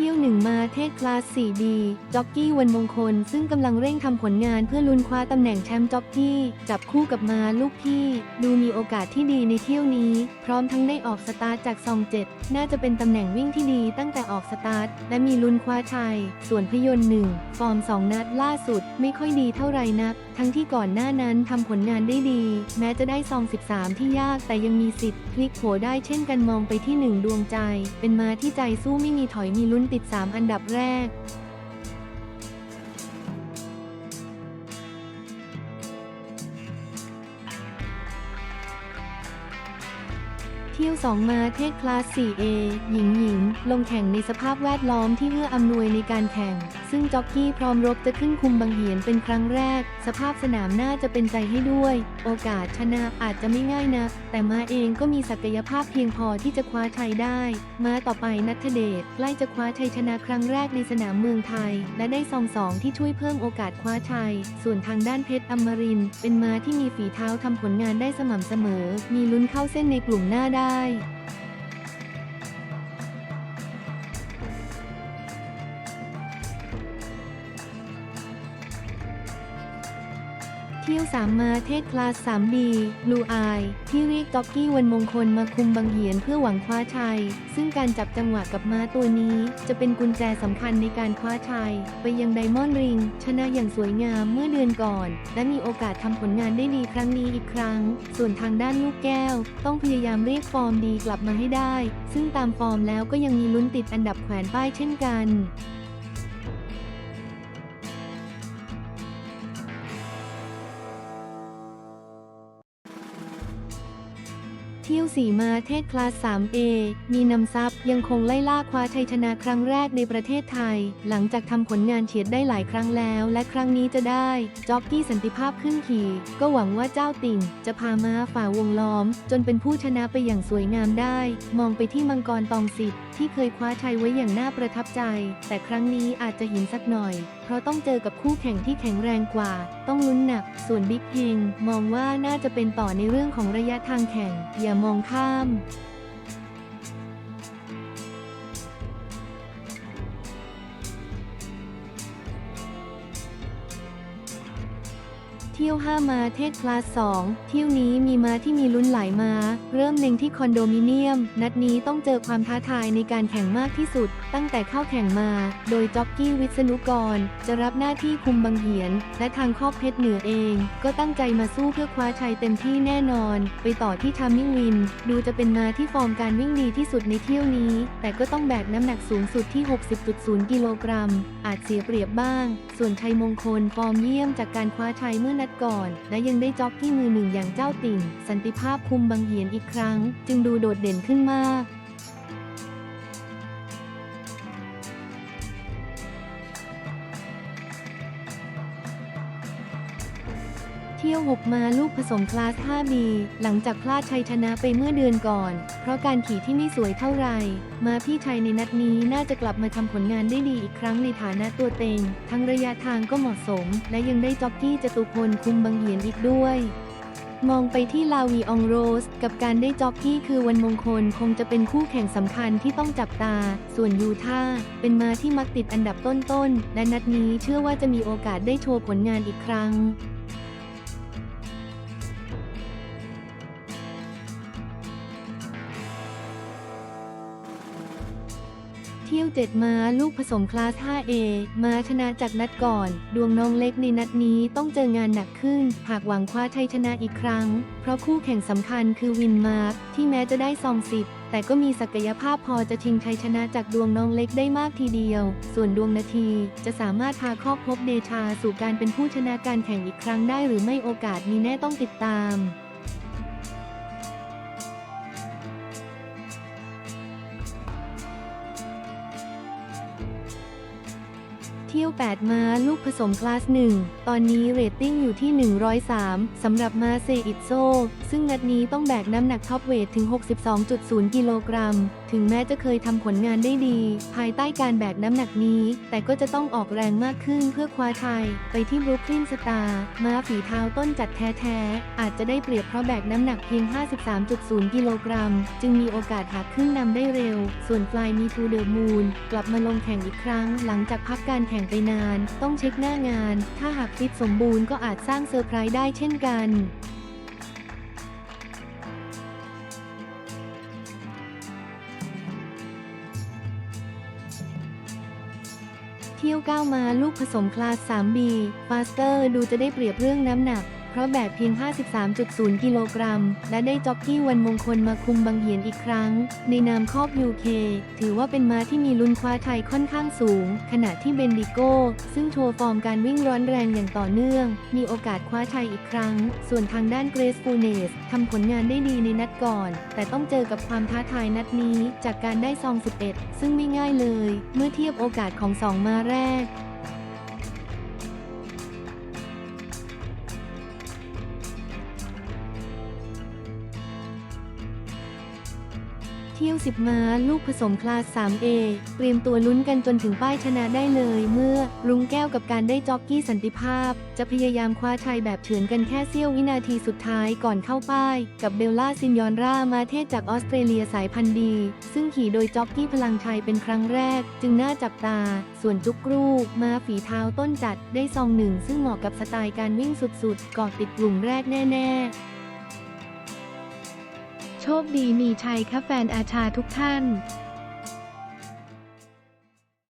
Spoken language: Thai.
ที่ยวหนึ่งมาเทศคลาส 4B จ็อกกี้วันมงคล ซึ่งกำลังเร่งทำผลงานเพื่อลุ้นคว้าตำแหน่งแชมป์จ็อกกี้ จับคู่กับมาลูกพี่ ดูมีโอกาสที่ดีในเที่ยวนี้ พร้อมทั้งได้ออกสตาร์ทจากซองเจ็ดน่าจะเป็นตำแหน่งวิ่งที่ดีตั้งแต่ออกสตาร์ท และมีลุ้นคว้าชัย ส่วนพยนต์หนึ่งฟอร์ม 2 นัดล่าสุด ไม่ค่อยดีเท่าไหร่นักทั้งที่ก่อนหน้านั้นทำผลงานได้ดี แม้จะได้ซอง 13 ที่ยากแต่ยังมีสิทธิ์พลิกโผได้เช่นกันมองไปที่หนึ่งดวงใจ เป็นมาที่ใจสู้ไม่มีถอยมีลุ้นติด 3 อันดับแรก ที่ยว 2 มาเทศคลาส 4A หญิงหญิง ลงแข่งในสภาพแวดล้อมที่เอื้ออำนวยในการแข่ง ซึ่งจ็อกกี้พร้อมรบจะขึ้นคุมบังเหียนเป็นครั้งแรก สภาพสนามน่าจะเป็นใจให้ด้วย โอกาสชนะอาจจะไม่ง่ายนัก แต่มาเองก็มีศักยภาพเพียงพอที่จะคว้าชัยได้ มาต่อไปนัทเดชใกล้จะคว้าชัยชนะครั้งแรกในสนามเมืองไทย และได้ซองสองที่ช่วยเพิ่มโอกาสคว้าชัย ส่วนทางด้านเพชรอมรินเป็นมาที่มีฝีเท้าทำผลงานได้สม่ำเสมอ มีลุ้นเข้าเส้นในกลุ่มหน้าได้เที่ยวสามมาเทศคลาส 3B บลูอายที่เรียกจ็อกกี้วันมงคลมาคุมบังเหียนเพื่อหวังคว้าชัย ซึ่งการจับจังหวะกับม้าตัวนี้ จะเป็นกุญแจสำคัญในการคว้าชัย ไปยังไดมอนด์ริง ชนะอย่างสวยงามเมื่อเดือนก่อน และมีโอกาสทำผลงานได้ดีครั้งนี้อีกครั้ง ส่วนทางด้านลูกแก้ว ต้องพยายามเรียกฟอร์มดีกลับมาให้ได้ ซึ่งตามฟอร์มแล้วก็ยังมีลุ้นติดอันดับแขวนป้ายเช่นกัน ที่ยวสีมาเทศคลาส 3A มีนำซับยังคงไล่ล่าคว้าชัยชนะครั้งแรกในประเทศไทย หลังจากทำผลงานเฉียดได้หลายครั้งแล้ว และครั้งนี้จะได้จ็อกกี้สันติภาพขึ้นขี่ ก็หวังว่าเจ้าติ่ง จะพามาฝ่าวงล้อม จนเป็นผู้ชนะไปอย่างสวยงามได้ มองไปที่มังกรตองสิทธิ์ที่เคยคว้าชัยไว้อย่างน่าประทับใจ แต่ครั้งนี้อาจจะหินสักหน่อย ราะต้องเจอกับคู่แข่งที่แข็งแรงกว่า ต้องลุ้นหนัก ส่วนบิ๊กเฮงมองว่าน่าจะเป็นต่อในเรื่องของระยะทางแข่ง อย่ามองข้าม ที่ยว 5 มาเทศคลาส 2 เที่ยวนี้มีมาที่มีลุ้นหลายมา เริ่มเล็งที่คอนโดมิเนียม นัดนี้ต้องเจอความท้าทายในการแข่งมากที่สุด ตั้งแต่เข้าแข่งมา โดยจ็อกกี้วิษณุกร จะรับหน้าที่คุมบังเหียน และทางคอกเพชรเหนือเอง ก็ตั้งใจมาสู้เพื่อคว้าชัยเต็มที่แน่นอน ไปต่อที่ทามิ่งวิน ดูจะเป็นมาที่ฟอร์มการวิ่งดีที่สุดในเที่ยวนี้ แต่ก็ต้องแบกน้ำหนักสูงสุดที่ 60.0 กิโลกรัม อาจเสียเปรียบบ้าง ส่วนชัยมงคลฟอร์มเยี่ยมจากการคว้าชัยเมื่อนัดก่อน และยังได้จ็อกกี้มือหนึ่งอย่างเจ้าติ่ง สันติภาพคุมบางเหียนอีกครั้ง จึงดูโดดเด่นขึ้นมาก เที่ยว6มาลูกผสมคลาส 5B หลังจากพลาดชัยชนะไปเมื่อเดือนก่อน เพราะการขี่ที่ไม่สวยเท่าไหร่ มาพี่ชัยในนัดนี้น่าจะกลับมาทำผลงานได้ดีอีกครั้งในฐานะตัวเต็ง ทั้งระยะทางก็เหมาะสม และยังได้จ็อกกี้จตุพลคุมบังเหียนอีกด้วยมองไปที่ลาวีอองโรส กับการได้จ็อกกี้คือวันมงคลคงจะเป็นคู่แข่งสำคัญที่ต้องจับตา ส่วนยูท่าเป็นมาที่มักติดอันดับต้นๆ และนัดนี้เชื่อว่าจะมีโอกาสได้โชว์ผลงานอีกครั้ง เที่ยว 7 ม้าลูกผสมคลาส 5A ม้าชนะจากนัดก่อน ดวงน้องเล็กในนัดนี้ต้องเจองานหนักขึ้น หากหวังคว้าชัยชนะอีกครั้ง เพราะคู่แข่งสำคัญคือวินมาร์คที่แม้จะได้ซองสิบแต่ก็มีศักยภาพพอจะชิงชัยชนะจากดวงน้องเล็กได้มากทีเดียว ส่วนดวงนาทีจะสามารถพาครอบพบเดชาสู่การเป็นผู้ชนะการแข่งอีกครั้งได้หรือไม่โอกาสมีแน่ต้องติดตาม เที่ยว 8 ม้าลูกผสมคลาส 1 ตอนนี้เรตติ้งอยู่ที่ 103 สำหรับม้าเซอิโซ ซึ่งนัดนี้ต้องแบกน้ำหนักท็อปเวทถึง 62.0 กิโลกรัม ถึงแม้จะเคยทำผลงานได้ดี ภายใต้การแบกน้ำหนักนี้ แต่ก็จะต้องออกแรงมากขึ้นเพื่อคว้าชัย ไปที่บรุกลินสตาร์ม้าฝีเท้าต้นจัดแท้ๆ อาจจะได้เปรียบเพราะแบกน้ำหนักเพียง 53.0 กิโลกรัม จึงมีโอกาสหาขึ้นนำได้เร็ว ส่วนฟลายมีทูเดอร์มูนกลับมาลงแข่งอีกครั้ง หลังจากพักการแข่งไปนาน ต้องเช็คหน้างาน ถ้าหากฟิตสมบูรณ์ก็อาจสร้างเซอร์ไพรส์ได้เช่นกันเที่ยวก้าวมาลูกผสมคลาส 3B ฟาสเตอร์ดูจะได้เปรียบเรื่องน้ำหนัก เพราะแบกเพียง 53.0 กิโลกรัม และได้จ็อกกี้วันมงคลมาคุมบังเหียนอีกครั้ง ในนามครอบ UK ถือว่าเป็นม้าที่มีลุ้นคว้าไทยค่อนข้างสูง ขณะที่เบนดิโก้ ซึ่งโชว์ฟอร์มการวิ่งร้อนแรงอย่างต่อเนื่อง มีโอกาสคว้าไทยอีกครั้ง ส่วนทางด้านเกรซฟูเนสทำผลงานได้ดีในนัดก่อน แต่ต้องเจอกับความท้าทายนัดนี้ จากการได้ซอง 11 ซึ่งไม่ง่ายเลย เมื่อเทียบโอกาสของสองม้าแรก เที่ยว 10 ม้า ลูกผสมคลาส 3A เตรียมตัวลุ้นกันจนถึงป้ายชนะได้เลย เมื่อรุงแก้วกับการได้จ็อกกี้สันติภาพ จะพยายามคว้าชัยแบบเฉือนกันแค่เสี้ยววินาทีสุดท้ายก่อนเข้าป้าย กับเบลล่าซินยอนรามาเทศจากออสเตรเลียสายพันธุ์ดี ซึ่งขี่โดยจ็อกกี้พลังชัยเป็นครั้งแรก จึงน่าจับตา ส่วนจุกรูม้าฝีเท้าต้นจัดได้ซองหนึ่งซึ่งเหมาะกับสไตล์การวิ่งสุดๆก่อติดกลุ่มแรกแน่ ๆ โชคดีมีชัยค่ะแฟนอาชาทุกท่าน